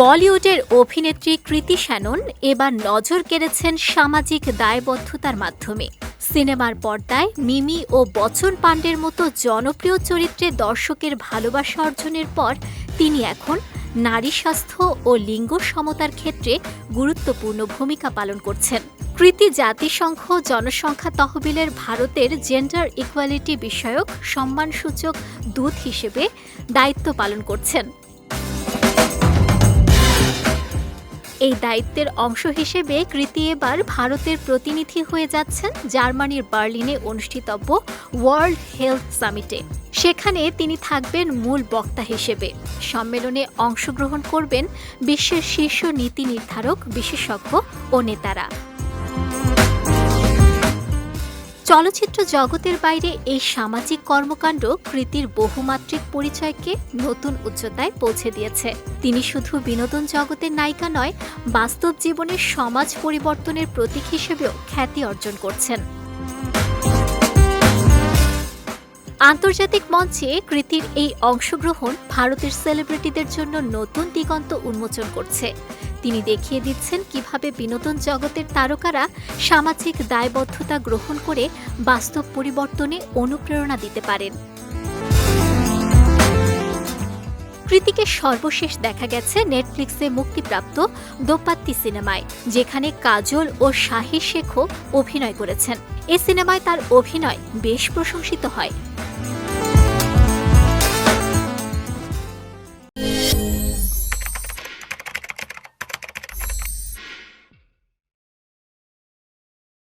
বলিউডের অভিনেত্রী কৃতি শ্যানন এবার নজর কেড়েছেন সামাজিক দায়বদ্ধতার মাধ্যমে। সিনেমার পর্দায় মিমি ও বচন পাণ্ডের মতো জনপ্রিয় চরিত্রে দর্শকের ভালোবাসা অর্জনের পর তিনি এখন নারী স্বাস্থ্য ও লিঙ্গ সমতার ক্ষেত্রে গুরুত্বপূর্ণ ভূমিকা পালন করছেন। কৃতি জাতিসংঘ জনসংখ্যা তহবিলের ভারতের জেন্ডার ইকুয়ালিটি বিষয়ক সম্মানসূচক দূত হিসেবে দায়িত্ব পালন করছেন। এই দায়িত্বের অংশ হিসেবে কৃতি এবার ভারতের প্রতিনিধি হয়ে যাচ্ছেন জার্মানির বার্লিনে অনুষ্ঠিতব্য ওয়ার্ল্ড হেলথ সামিটে। সেখানে তিনি থাকবেন মূল বক্তা হিসেবে। সম্মেলনে অংশগ্রহণ করবেন বিশ্বের শীর্ষ নীতি নির্ধারক, বিশেষজ্ঞ ও নেতারা। চলচ্চিত্র জগতের বাইরে এই সামাজিক কর্মকাণ্ড কৃতির বহুমাত্রিক পরিচয়কে নতুন উচ্চতায় পৌঁছে দিয়েছে। তিনি শুধু বিনোদন জগতের নায়িকা নয়, বাস্তব জীবনের সমাজ পরিবর্তনের প্রতীক হিসেবেও খ্যাতি অর্জন করছেন। আন্তর্জাতিক মঞ্চে কৃতির এই অংশগ্রহণ ভারতের সেলিব্রিটিদের জন্য নতুন দিগন্ত উন্মোচন করছে। তিনি দেখিয়ে দিচ্ছেন কীভাবে বিনোদন জগতের তারকারা সামাজিক দায়বদ্ধতা গ্রহণ করে বাস্তব পরিবর্তনে অনুপ্রেরণা দিতে পারেন। কৃতিকে সর্বশেষ দেখা গেছে নেটফ্লিক্সে মুক্তিপ্রাপ্ত দোপাত্তি সিনেমায়, যেখানে কাজল ও শাহির শেখও অভিনয় করেছেন। এ সিনেমায় তার অভিনয় বেশ প্রশংসিত হয়।